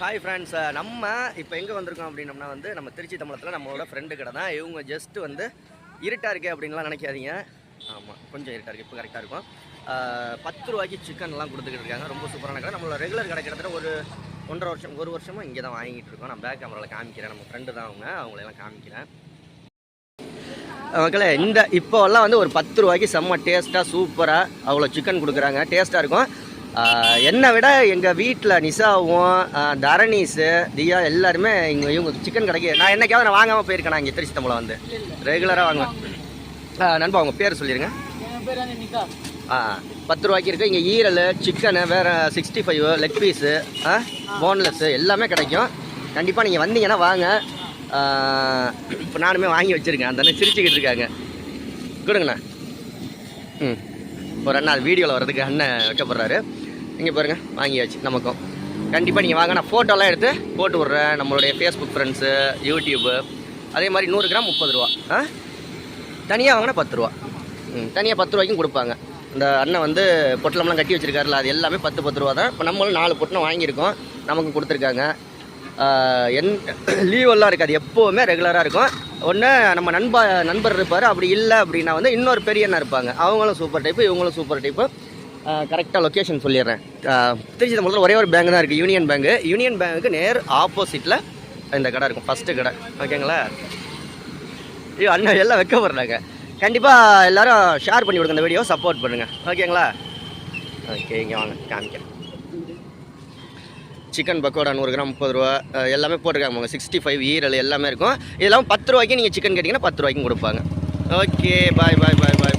Hi friends நம்ம இப்போ எங்கே வந்திருக்கோம் அப்படின்னம்னா வந்து நம்ம திருச்சி தமிழத்தில் நம்மளோட ஃப்ரெண்டு கடை தான். இவங்க ஜஸ்ட்டு வந்து இருட்டாக இருக்கே அப்படின்லாம் நினைக்காதீங்க. ஆமாம் கொஞ்சம் இருட்டாக இருக்குது இப்போ கரெக்டாக இருக்கும். பத்து ரூபாய்க்கு சிக்கன்லாம் கொடுத்துக்கிட்டு இருக்காங்க. ரொம்ப சூப்பரான கடை. நம்மளோட ரெகுலர் கடை கிட்டத்தட்ட ஒரு ஒன்றரை வருஷம் ஒரு வருஷமாக இங்கே தான் வாங்கிட்டு இருக்கோம். நான் பேக் கேமராவில் காமிக்கிறேன். நம்ம ஃப்ரெண்டு தான் அவங்க. அவங்களெல்லாம் காமிக்கிறேன். மக்களே இந்த இப்போல்லாம் வந்து ஒரு பத்து ரூபாய்க்கு செம்ம டேஸ்ட்டாக சூப்பராக அவ்வளோ சிக்கன் கொடுக்குறாங்க. டேஸ்ட்டாக இருக்கும். என்னை விட எங்கள் வீட்டில் நிசாவும் ஆஹ் தரணீஸு தியா எல்லாருமே இங்கே இவங்க சிக்கன் கடைக்கு நான் என்னைக்காவது நான் வாங்காமல் போயிருக்கேன் இங்கே திருச்சி தமிழை வந்து. ரெகுலராக வாங்குவேன் நண்பா உங்கள் பேர் சொல்லிடுங்க ஆ பத்து ரூபாய்க்கு இருக்குது இங்கே ஈரல் சிக்கனு வேறு sixty five leg piece boneless எல்லாமே கிடைக்கும். கண்டிப்பாக நீங்கள் வந்தீங்கன்னா வாங்க. இப்போ நானுமே வாங்கி வச்சுருக்கேன். அந்த சிரிச்சுக்கிட்டு இருக்காங்க. கொடுங்கண்ணா. ம். ஒரு அண்ணா அது வீடியோவில் வரதுக்கு அண்ணன் வைக்கப்படுறாரு. இங்கே பாருங்கள் வாங்கியாச்சு நமக்கும். கண்டிப்பாக நீங்கள் வாங்க நான் ஃபோட்டோலாம் எடுத்து போட்டு விட்றேன். நம்மளுடைய ஃபேஸ்புக் ஃப்ரெண்ட்ஸு யூடியூப்பு அதே மாதிரி நூறு கிராம் முப்பது ரூபா. ஆ? தனியாக வாங்கினா பத்து ரூபா. ம் தனியாக பத்து ரூபாய்க்கும் கொடுப்பாங்க. இந்த அண்ணன் வந்து பொட்டலம்லாம் கட்டி வச்சுருக்காருல அது எல்லாமே பத்து பத்து ரூபா தான். இப்போ நம்மளும் நாலு பொட்டலம் வாங்கியிருக்கோம். நமக்கு கொடுத்துருக்காங்க. என் லீவெல்லாம் இருக்காது எப்போவுமே ரெகுலராக இருக்கும். ஒன்று நம்ம நண்பா நண்பர் இருப்பார். அப்படி இல்லை அப்படின்னா வந்து இன்னொரு பெரிய அண்ணன் இருப்பாங்க. அவங்களும் சூப்பர் டைப்பு இவங்களும் சூப்பர் டைப்பு கரெக்டாக லொக்கேஷன் சொல்லிடுறேன். திருச்சி தமிழத்தில் ஒரே ஒரு பேங்க் தான் இருக்குது யூனியன் பேங்க் யூனியன் பேங்க்கு நேர் ஆப்போசிட்டில் இந்த கடை இருக்கும் ஃபஸ்ட்டு கடை. ஓகேங்களா ஐயோ அண்ணன் எல்லாம் வைக்க போடுறாங்க கண்டிப்பாக எல்லாரும் ஷேர் பண்ணி கொடுங்க இந்த வீடியோ சப்போர்ட் பண்ணுங்கள் ஓகேங்களா ஓகே இங்கே வாங்க காமிக்கிறேன். சிக்கன் பக்கோடா நூறு கிராம் முப்பது ரூபா எல்லாமே போட்டிருக்காங்க சிக்ஸ்டி ஃபைவ் ஈரல் எல்லாமே இருக்கும். இதெல்லாம் பத்து ரூபாய்க்கு நீங்கள் சிக்கன் கேட்டிங்கன்னா பத்து ரூபாய்க்கும் கொடுப்பாங்க. ஓகே பாய் பாய் பாய் பாய்